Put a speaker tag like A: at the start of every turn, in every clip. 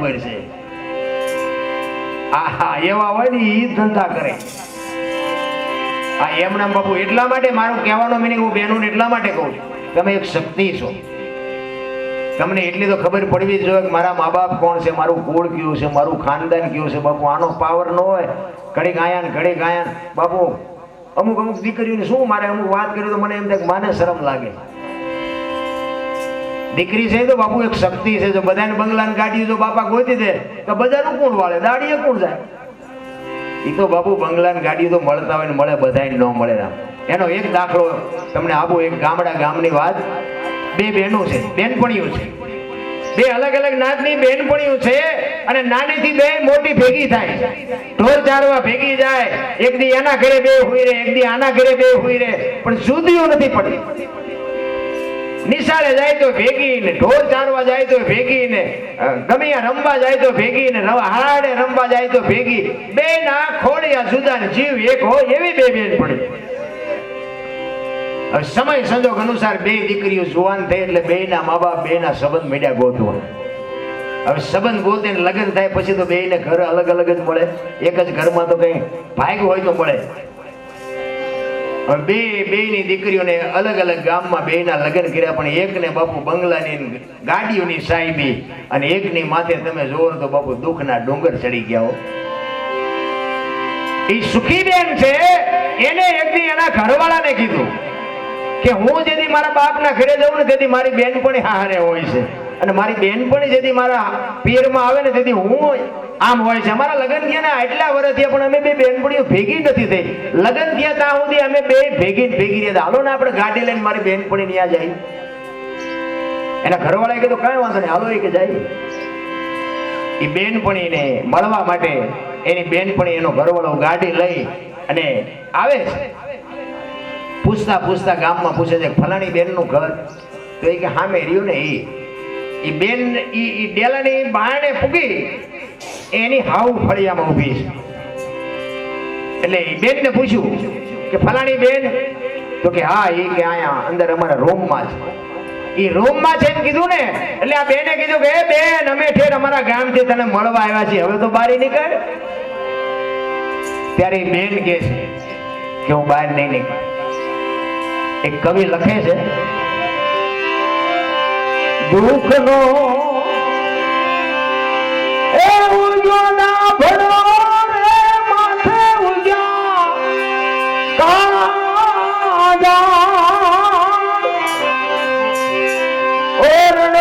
A: ખબર છે. આહા, એવા હોય ને ઈ ધંધા કરે. આ એમના બાપુ એટલા માટે મારું કહેવાનો મિનિંગ હું બહેનોને એટલા માટે કહું છું. તમે એક શક્તિ છો. તમને એટલી તો ખબર પડવી જોઈએ કે મારા મા બાપ કોણ છે, મારું કુળ કયું છે, મારું ખાનદાન કયું છે. બાપુ, આનો પાવર ન હોય. ઘડીક આયા ને ઘડીક આયા બાપુ, અમુક અમુક દીકરીઓને શું મારે અમુક વાત કરી તો મને એમ થાય માને શરમ લાગે. દીકરી છે તો બાપુ એક શક્તિ છે. જો બધાને બંગલાને ગાડી જો બાપા ગોતી દે, તો બધાનું કોણ વાળે? દાડીએ કોણ જાય? એ તો બાપુ બંગલાને ગાડી તો મળતા હોય ને મળે બધાય ન મળે રામ. એનો એક દાખલો તમને આપો, એક ગામડા ગામની વાત. બે બહેનો છે, બેનપણીઓ છે. બે અલગ અલગ નાતની બેનપણીઓ છે અને નાનીથી બે મોટી ભેગી થાય. ઢોર ચારવા ભેગી જાય. એક દી એના ઘરે બે હુઈ રહે એક દી આના ઘરે બે હુઈ રહે પણ જુદીઓ નથી પડી નિશાળે જાય તો ભેગી ને ઢોર ચારવા જાય તો ભેગી ને ગમે રમવા જાય તો ભેગી ને હાડે રમવા જાય તો ભેગી. બે ના ખોડિયા જુદા ને જીવ એક હોય એવી બે બેન પડી. સમય સંજોગ અનુસાર બે દીકરીઓ જુવાન થઈ એટલે બે ના મા બાપ બે ના સંબંધ મીડ્યા ગોતવા. હવે સંબંધ ગોતે લગ્ન થાય પછી તો બે ને ઘર અલગ અલગ જ મળે. એક જ ઘરમાં તો કઈ ભાગ હોય તો મળે. હવે બે બે ની દીકરીઓને અલગ અલગ ગામમાં બે ના લગ્ન કર્યા, પણ એક ને બાપુ બંગલાની ગાડીઓની સાહેબી અને એકની માથે તમે જોવો તો બાપુ દુઃખના ડુંગર ચડી ગયા હો. એ સુખી બેન છે, એને એક દી એના ઘરવાળાને કીધું કે હું જેથી મારા બાપના ઘરે જાઉં ને તેથી મારી બેનપણી હારે હોય છે. અને મારી બેનપણી જેથી મારા પિયરમાં આવે ને તેથી હું આમ હોય છે. અમારા લગ્ન થયા ને આટલા વર્ષ થયા, પણ અમે બે બેનપણીઓ ભેગી નથી થઈ. લગ્ન થયા ત્યાં સુધી અમે બે ભેગી ભેગી રહ્યા. હાલો ને આપણે ગાડી લઈને મારી બેનપણી ત્યાં જાય. એના ઘરવાળાએ કીધું, કાંઈ વાંધો નહીં, હાલો એ કે જાય. એ બેનપણીને મળવા માટે એની બેનપણી એનો ઘરવાળો ગાડી લઈ અને આવે પૂછતા પૂછતા ગામમાં પૂછે છે ફલાણી બેનનું ઘર? તો એ કે સામે રહ્યું ને ઈ. ઈ બેન, ઈ ડેલાની બારણે પૂગી એની હાવ ફળિયામાં ઊભી છે. એટલે એ બેનને પૂછ્યું કે, ફલાણી બેન, તો કે હા એ કે આયા અંદર અમારા રૂમમાં છે. એ રૂમમાં છે એમ કીધું ને, એટલે આ બેને કીધું કે બેન, અમે ઠેર અમારા ગામથી તને મળવા આવ્યા છીએ. હવે તો બારી નીકળ. ત્યારે એ બેન કે છે કે, હું બહાર નહીં નીકળ. એક કવિ લખે છે દુઃખનો. એ ઉજ્જવલા ભરો રે માથે ઉજ્યા કાજા ઓરણ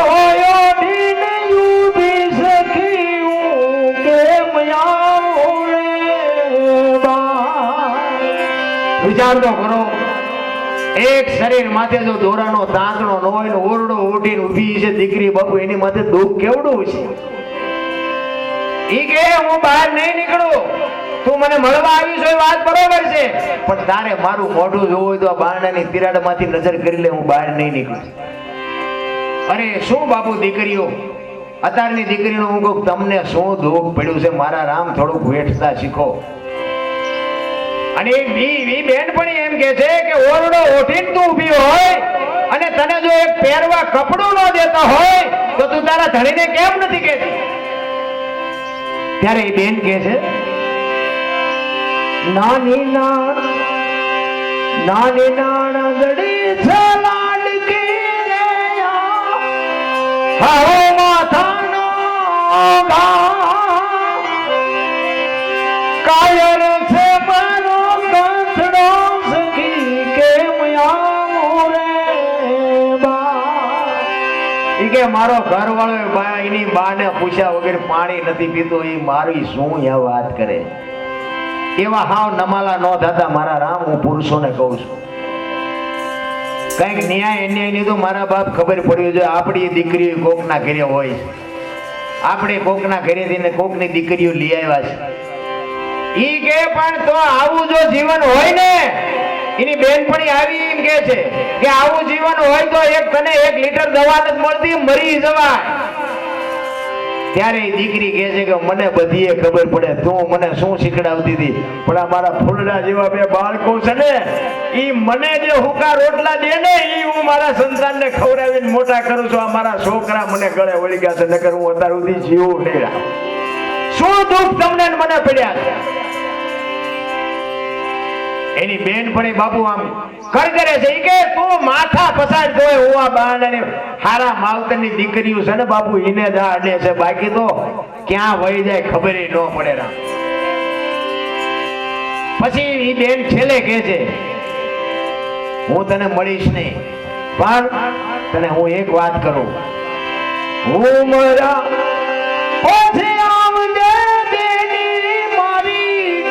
A: એક શરીર માથે જો દોરાનો તાંતણો ન હોય ને ઓરડો ઉઠીને ઊભી છે દીકરી બાપુ, એની માથે દુઃખ કેવડું છે? ઈ કે, હું બહાર નહીં નીકળું. તું મને મળવા આવી છો એ વાત બરોબર છે. પણ તારે મારું મોઢું જોવું હોય તો આ બારણાની તિરાડમાંથી નજર કરી લે, હું બહાર નહીં નીકળું. અરે, શું બાપુ દીકરીઓ? અત્યારની દીકરીનો હું કહું, તમને શું દુઃખ પડ્યું છે? મારા રામ થોડુંક વેઠતા શીખો. અને એ બેન પણ એમ કે છે કે ઓરડો ઓઠીને તું ઊભી હોય અને તને જો એક પહેરવા કપડું ન દેતા હોય, તો તું તારા ધણીને કેમ નથી કહેતી? ત્યારે એ બેન કહે છે, નાની નાણ નાની નાણ ગડી છે લાડકી રે આ? કે મારો ઘરવાળો બા એની બાને પૂછ્યા વગર પાણી નથી પીતો. એ મારી શું યા વાત કરે? એવા હાવ નમાલા ન થતા મારા રામ, હું પુરુષોને કહું છું. કંઈક ન્યાય અન્યાયની તો મારા બાપ ખબર પડવી જોઈએ. આપણી દીકરીઓ કોકના ઘરે હોય છે. આપણે કોકના ઘરેથી ને કોકની દીકરીઓ લઈ આવ્યા છે. ઈ કે, પણ તો આવું જો જીવન હોય ને એની બેનપણી આવી એમ કે છે કે આવું જીવન હોય તો એક તને એક લીટર દવા નથી મળતી, મરી જવાય. ત્યારે એ દીકરી કહે છે કે મને બધીએ ખબર પડે, તું મને શું શીખડાવતી હતી? પણ આ ફૂલડા જેવા બે બાળકો છે ને, ઈ મને જે હુકા રોટલા દે ને એ હું મારા સંતાનને ખવડાવીને મોટા કરું છું. આ મારા છોકરા મને ગળે વળી ગયા છે, નકર હું અત્યાર સુધી જીવું નહીં શું દુઃખ તમને મને પડ્યા છે? એની બેન પણ બાપુ આમ કરગરે છે. કે, તું માથા પસાર તોય હું આ બાંડાને હારા માવતરની દીકરીઓ છે ને બાપુ એને જ છે. બાકી તો ક્યાં વહી જાય ખબર ન પડે રામ. પછી એ બેન છેલ્લે કહે છે, હું તને મળીશ નહીં, પણ તને હું એક વાત કરું. હું મારા આવજે બેની મારી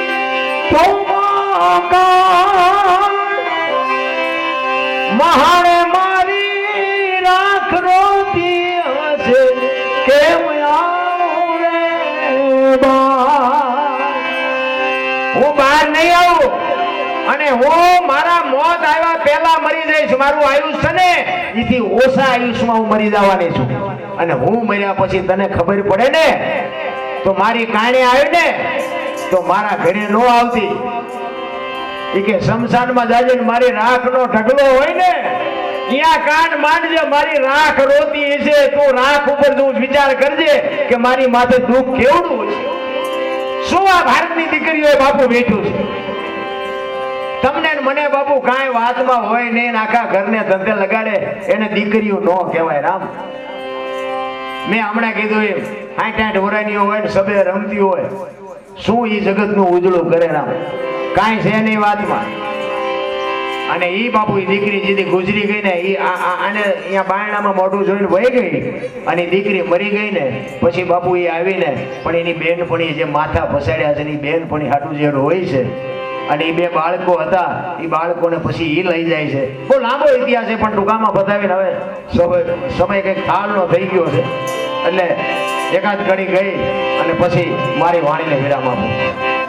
A: મહાણે મારી રાખ રોતી હશે. કેમ આવું હું બહાર નહીં આવું. અને હું મારા મોત આવ્યા પહેલા મરી જઈશ. મારું આયુષ્ય છે ને, એથી ઓછા આયુષ્યમાં હું મરી જવાની છું. અને હું મર્યા પછી તને ખબર પડે ને, તો મારી કાણે આવી ને તો મારા ઘરે ન આવતી. કે શમશાનમાં જાજે ને મારી રાખનો ઢગલો હોય ને ત્યાં કાન માંડજે, મારી રાખ રોતી છે, તું રાખ ઉપર તું વિચાર કરજે કે મારી માથે દુઃખ કેવડું છે. શું આ ભારતની દીકરીઓએ બાપુ બેઠું છે? તમને મને બાપુ કાંઈ વાતમાં હોય ને આખા ઘરને ધંધે લગાડે, એને દીકરીઓ ન કહેવાય, રામ. મેં હમણાં કીધું એમ આઠ આઠ વરાની હોય ને સબે રમતી હોય, શું એ જગતનું ઉજળું કરે, રામ? કાંઈ છે નહીં વાતમાં. અને એ બાપુ એ દીકરી જેથી ગુજરી ગઈ ને આ- આને અહીંયા બાયણામાં મોઢું જોઈને વહી ગઈ અને દીકરી મરી ગઈ ને પછી બાપુ એ આવીને પણ એની બેનપણી જે માથા ફસાડ્યા છે એની બેનપણી હાટું જે હોય છે. અને એ બે બાળકો હતા એ બાળકોને પછી એ લઈ જાય છે. બહુ લાંબો ઇતિહાસ છે પણ ટૂંકામાં બતાવીને હવે સમય કંઈક થાળનો થઈ ગયો છે. એટલે એકાદ ઘડી ગઈ અને પછી મારી વાણીને વિરામ આપું.